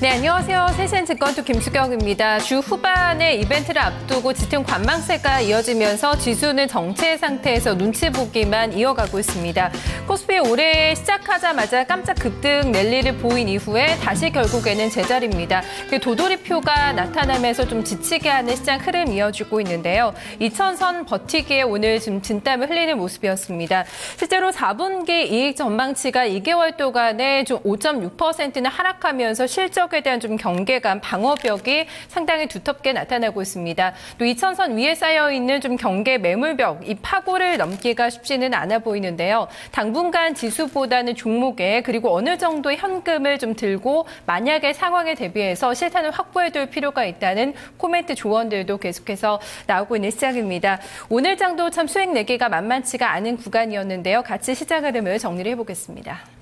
네, 안녕하세요. 세신 증권투 김수경입니다. 주 후반에 이벤트를 앞두고 짙은 관망세가 이어지면서 지수는 정체 상태에서 눈치 보기만 이어가고 있습니다. 코스피 올해 시작하자마자 깜짝 급등 랠리를 보인 이후에 다시 결국에는 제자리입니다. 그 도돌이표가 나타나면서 좀 지치게 하는 시장 흐름 이어지고 있는데요. 2천선 버티기에 오늘 좀 진땀을 흘리는 모습이었습니다. 실제로 4분기 이익 전망치가 2개월 동안에 좀 5.6%는 하락하면서 실적 실적에 대한 좀 경계감, 방어벽이 상당히 두텁게 나타나고 있습니다. 또 이천선 위에 쌓여 있는 좀 경계 매물벽, 이 파고를 넘기가 쉽지는 않아 보이는데요. 당분간 지수보다는 종목에 그리고 어느 정도의 현금을 좀 들고 만약의 상황에 대비해서 실탄을 확보해둘 필요가 있다는 코멘트 조언들도 계속해서 나오고 있는 시장입니다. 오늘 장도 참 수익 내기가 만만치가 않은 구간이었는데요. 같이 시장 흐름을 정리를 해보겠습니다.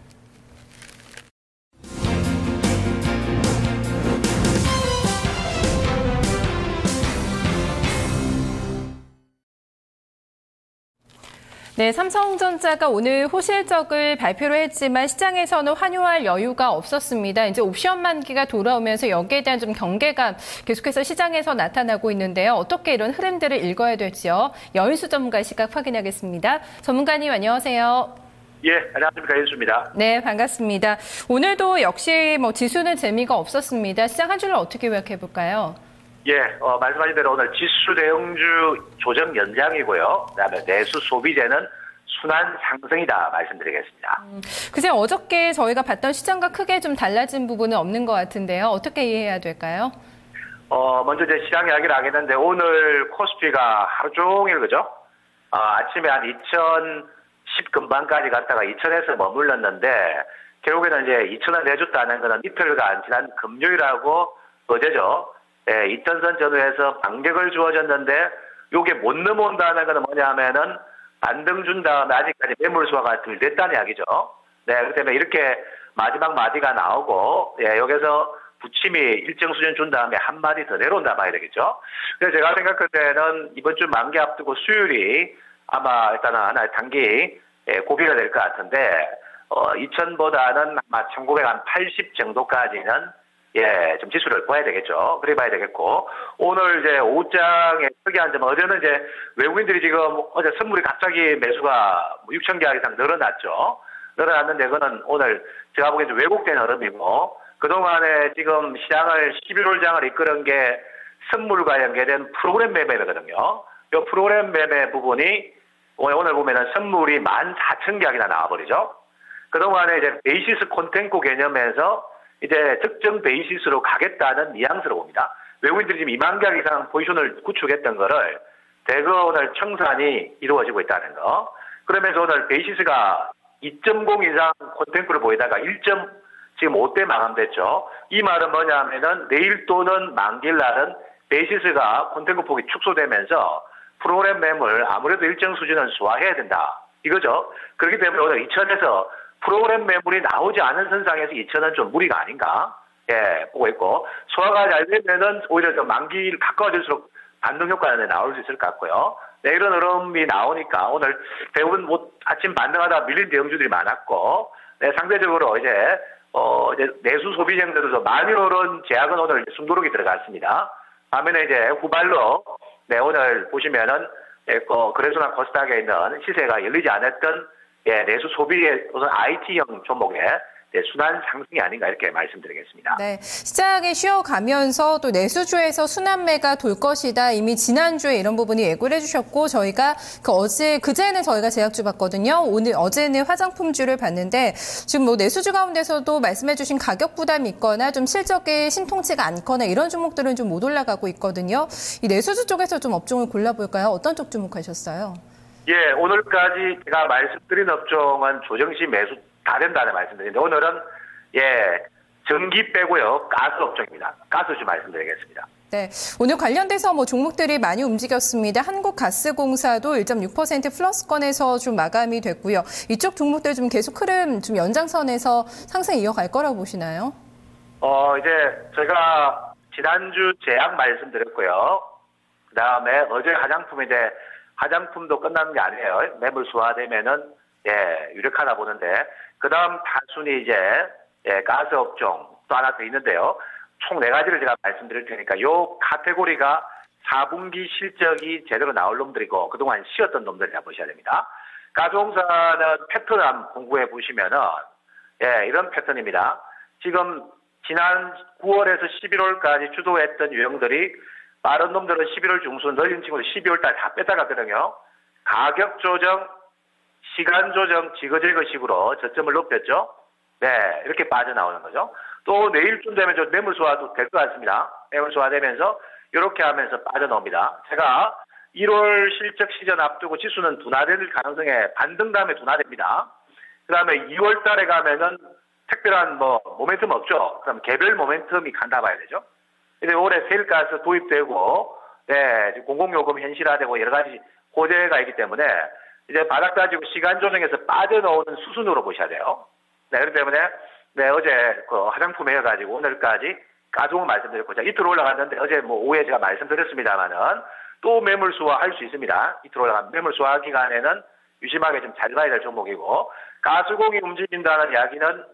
네, 삼성전자가 오늘 호실적을 발표를 했지만 시장에서는 환호할 여유가 없었습니다. 이제 옵션 만기가 돌아오면서 여기에 대한 좀 경계감 계속해서 시장에서 나타나고 있는데요. 어떻게 이런 흐름들을 읽어야 될지요. 여인수 전문가 시각 확인하겠습니다. 전문가님 안녕하세요. 예, 안녕하십니까. 윤수입니다. 네, 반갑습니다. 오늘도 역시 뭐 지수는 재미가 없었습니다. 시장 한 줄로 어떻게 요약해 볼까요? 예, 어, 말씀하신 대로 오늘 지수 대형주 조정 연장이고요. 그다음에 내수 소비재는 순환 상승이다 말씀드리겠습니다. 음, 글쎄 어저께 저희가 봤던 시장과 크게 좀 달라진 부분은 없는 것 같은데요. 어떻게 이해해야 될까요? 어, 먼저 이제 시장 이야기를 하겠는데 오늘 코스피가 하루 종일 그죠? 어, 아침에 한 2010 금방까지 갔다가 2000에서 머물렀는데 결국에는 이제 2000원 내줬다는 거는 이틀간 지난 금요일하고 어제죠. 예, 이천선 전후에서 반격을 주어졌는데 요게 못 넘어온다는 것은 뭐냐 하면은 반등 준 다음에 아직까지 매물 수화가 덜 됐다는 이야기죠. 네, 그렇기 때문에 이렇게 마지막 마디가 나오고, 예, 여기서 부침이 일정 수준 준 다음에 한 마디 더 내려온다 봐야 되겠죠. 그래서 제가 생각할 때는 이번 주 만기 앞두고 수율이 아마 일단은 하나의 단기 예, 고비가 될 것 같은데, 어, 2000보다는 아마 1980 정도까지는 예, 좀 지수를 봐야 되겠죠. 그래 봐야 되겠고. 오늘 이제 오장에 특이한 점, 어제는 이제 외국인들이 지금 어제 선물이 갑자기 매수가 6천 뭐개 이상 늘어났죠. 늘어났는데 그거는 오늘 제가 보기엔 좀 왜곡된 흐름이고, 그동안에 지금 시장을 11월장을 이끄는 게 선물과 연계된 프로그램 매매거든요. 이 프로그램 매매 부분이 오늘 보면은 선물이 14,000개이나 나와버리죠. 그동안에 이제 베이시스 콘텐츠 개념에서 이제 특정 베이시스로 가겠다는 뉘앙스로 봅니다. 외국인들이 지금 2만 개 이상 포지션을 구축했던 거를 대거 오늘 청산이 이루어지고 있다는 거. 그러면서 오늘 베이시스가 2.0 이상 콘텐츠를 보이다가 1. 지금 5대 마감됐죠. 이 말은 뭐냐 하면은 내일 또는 만길 날은 베이시스가 콘텐츠 폭이 축소되면서 프로그램 매물 아무래도 일정 수준은 소화해야 된다. 이거죠. 그렇기 때문에 오늘 2천에서 프로그램 매물이 나오지 않은 선상에서 2천은 좀 무리가 아닌가 예 보고 있고 소화가 잘 되면은 오히려 더 만기를 가까워질수록 반등 효과는 나올 수 있을 것 같고요. 네, 이런 흐름이 나오니까 오늘 대부분 뭐 아침 반등하다 밀린 대형주들이 많았고 네, 상대적으로 이제 어 이제 내수 소비쟁들에서 많이 오른 제약은 오늘 숨도록이 들어갔습니다. 반면에 이제 후발로 네 오늘 보시면은 예, 어, 그래서나 코스닥에 있는 시세가 열리지 않았던 예, 내수 소비의 우선 IT형 종목의 네, 순환 상승이 아닌가 이렇게 말씀드리겠습니다. 네, 시장에 쉬어가면서 또 내수주에서 순환매가 돌 것이다. 이미 지난주에 이런 부분이 예고를 해주셨고 저희가 그 어제 그제는 저희가 제약주 봤거든요. 오늘 어제는 화장품주를 봤는데 지금 뭐 내수주 가운데서도 말씀해주신 가격 부담이 있거나 좀 실적에 신통치가 않거나 이런 종목들은 좀 못 올라가고 있거든요. 이 내수주 쪽에서 좀 업종을 골라볼까요? 어떤 쪽 주목하셨어요? 예, 오늘까지 제가 말씀드린 업종은 조정시 매수 다 된다는 말씀드리는데 오늘은 예, 전기 빼고요. 가스 업종입니다. 가스주 말씀드리겠습니다. 네, 오늘 관련돼서 뭐 종목들이 많이 움직였습니다. 한국가스공사도 1.6% 플러스권에서 좀 마감이 됐고요. 이쪽 종목들 좀 계속 흐름 좀 연장선에서 상승 이어갈 거라고 보시나요? 어, 이제 제가 지난주 제약 말씀드렸고요. 그 다음에 어제 화장품 이제 화장품도 끝나는 게 아니에요. 매물 수화되면은 예 유력하다 보는데 그 다음 단순히 이제 예 가스 업종 또 하나 더 있는데요. 총 네 가지를 제가 말씀드릴 테니까 요 카테고리가 4분기 실적이 제대로 나올 놈들이고 그동안 쉬었던 놈들이라 보셔야 됩니다. 가정사는 패턴을 한번 공부해 보시면은 예, 이런 패턴입니다. 지금 지난 9월에서 11월까지 주도했던 유형들이 빠른 놈들은 11월 중순, 늘린 친구들 12월 달 다 뺐다갔거든요. 가격 조정, 시간 조정, 지그재그 식으로 저점을 높였죠. 네, 이렇게 빠져나오는 거죠. 또 내일쯤 되면 저 매물 소화도 될 것 같습니다. 매물 소화되면서 이렇게 하면서 빠져나옵니다. 제가 1월 실적 시전 앞두고 지수는 둔화될 가능성에 반등 다음에 둔화됩니다. 그 다음에 2월 달에 가면은 특별한 뭐 모멘텀 없죠. 그럼 개별 모멘텀이 간다 봐야 되죠. 근데 올해 세일가스 도입되고, 네, 공공요금 현실화되고 여러 가지 호재가 있기 때문에 이제 바닥 따지고 시간 조정에서 빠져나오는 수순으로 보셔야 돼요. 네, 그렇기 때문에 네, 어제 그 화장품 해가지고 오늘까지 가종 말씀드렸고, 자, 이틀 올라갔는데 어제 뭐 오후에 제가 말씀드렸습니다만은 또 매물 수화할 수 있습니다. 이틀 올라간 매물 수화 기간에는 유심하게 좀 잘 봐야 될 종목이고, 가스공이 움직인다는 이야기는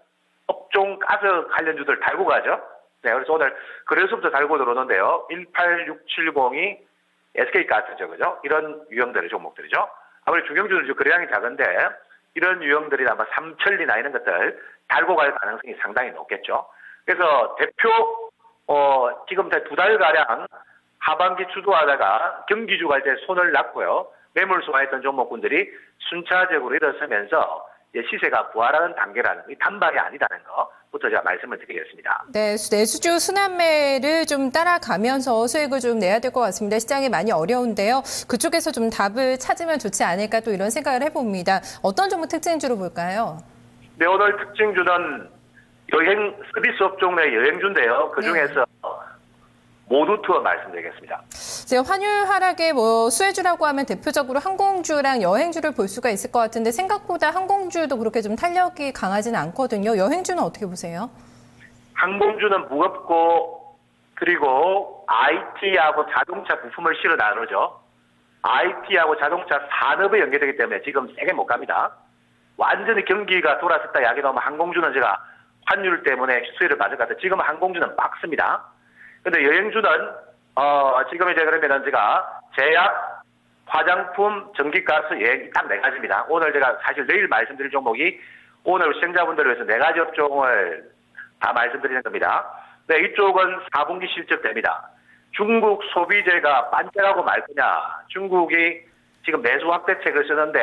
업종 가스 관련주들 달고 가죠. 네, 그래서 오늘 그래서부터 달고 들어오는데요. 18670이 SK가스죠, 그죠? 이런 유형들의 종목들이죠. 아무래도 중형주는 거래량이 작은데 이런 유형들이 아마 삼천리나 이런 것들 달고 갈 가능성이 상당히 높겠죠. 그래서 대표 어, 지금 두 달가량 하반기 주도하다가 경기주 갈 때 손을 놨고요. 매물 소화했던 종목군들이 순차적으로 일어서면서 시세가 부활하는 단계라는 이 단발이 아니다는 것부터 제가 말씀을 드리겠습니다. 네, 내수주 순환매를 좀 따라가면서 수익을 좀 내야 될 것 같습니다. 시장이 많이 어려운데요. 그쪽에서 좀 답을 찾으면 좋지 않을까 또 이런 생각을 해봅니다. 어떤 종목 특징주로 볼까요? 네, 오늘 특징주는 여행 서비스 업종 내 여행주인데요. 그 중에서 네. 모두 투어 말씀드리겠습니다. 제가 환율 하락에 뭐 수혜주라고 하면 대표적으로 항공주랑 여행주를 볼 수가 있을 것 같은데 생각보다 항공주도 그렇게 좀 탄력이 강하지는 않거든요. 여행주는 어떻게 보세요? 항공주는 무겁고 그리고 IT하고 자동차 부품을 실어 나누죠. IT하고 자동차 산업에 연계되기 때문에 지금 세게 못 갑니다. 완전히 경기가 돌아섰다 이야기 나오면 항공주는 제가 환율 때문에 수혜를 받을 것 같아요. 지금 항공주는 막습니다. 근데 여행주는 어 지금 이제 그러면은 제가 제약, 화장품, 전기가스, 여행 딱네 가지입니다. 오늘 제가 사실 내일 말씀드릴 종목이 오늘 시청자분들을 위해서 네 가지 업종을 다 말씀드리는 겁니다. 네, 이쪽은 4분기 실적됩니다. 중국 소비재가 반짝하고 말 거냐. 중국이 지금 매수 확대책을 쓰는데,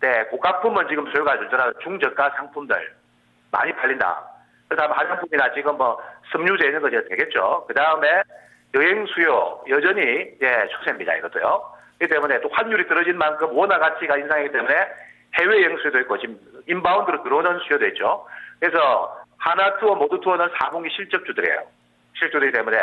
네, 고가품은 지금 수요가 줄줄하는 중저가 상품들 많이 팔린다. 그 다음에 화장품이나 지금 뭐 섬유제 이런 거 되겠죠. 그 다음에 여행 수요 여전히 예, 추세입니다. 이것도요. 그렇기 때문에 또 환율이 떨어진 만큼 원화 가치가 인상이기 때문에 해외 여행 수요도 있고 지금 인바운드로 들어오는 수요도 있죠. 그래서 하나 투어 모두 투어는 4분기 실적주들이에요. 실적주들이기 때문에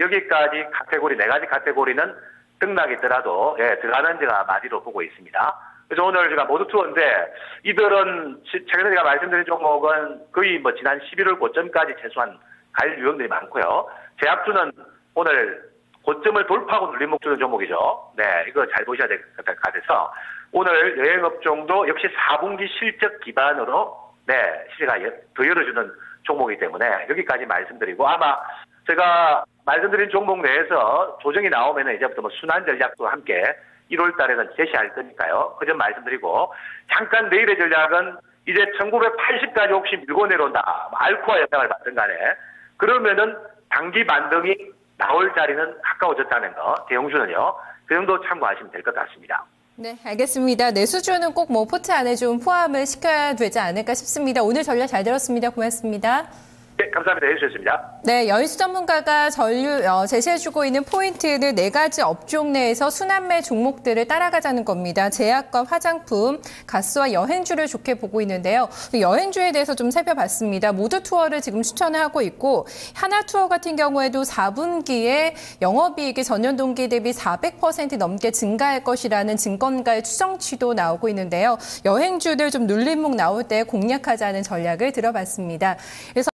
여기까지 카테고리 네 가지 카테고리는 등락이더라도 예, 들어가는 제가 많이로 보고 있습니다. 그래서 오늘 제가 모두 투어인데 이들은 최근에 제가 말씀드린 종목은 거의 뭐 지난 11월 고점까지 최소한 갈 유형들이 많고요. 제약주는 오늘 고점을 돌파하고 눌림 목주는 종목이죠. 네, 이거 잘 보셔야 될 것 같아서 오늘 여행업종도 역시 4분기 실적 기반으로 네, 시세가 더 열어주는 종목이기 때문에 여기까지 말씀드리고 아마 제가 말씀드린 종목 내에서 조정이 나오면 이제부터 뭐 순환 전략도 함께 1월 달에는 제시할 거니까요. 그 점 말씀드리고 잠깐 내일의 전략은 이제 1980까지 혹시 밀고 내려온다. 알코아 영향을 받든 간에 그러면은 단기 반등이 나올 자리는 가까워졌다는 거. 대형주는요. 그 정도 참고하시면 될 것 같습니다. 네, 알겠습니다. 내수주는 꼭 뭐 포트 안에 좀 포함을 시켜야 되지 않을까 싶습니다. 오늘 전략 잘 들었습니다. 고맙습니다. 네, 감사합니다. 해주셨습니다. 네, 여인수 전문가가 전류, 어, 제시해주고 있는 포인트는 네 가지 업종 내에서 순환매 종목들을 따라가자는 겁니다. 제약과 화장품, 가스와 여행주를 좋게 보고 있는데요. 여행주에 대해서 좀 살펴봤습니다. 모두 투어를 지금 추천을 하고 있고 하나 투어 같은 경우에도 4분기에 영업이익이 전년 동기 대비 400% 넘게 증가할 것이라는 증권가의 추정치도 나오고 있는데요. 여행주들 좀 눌림목 나올 때 공략하자는 전략을 들어봤습니다. 그래서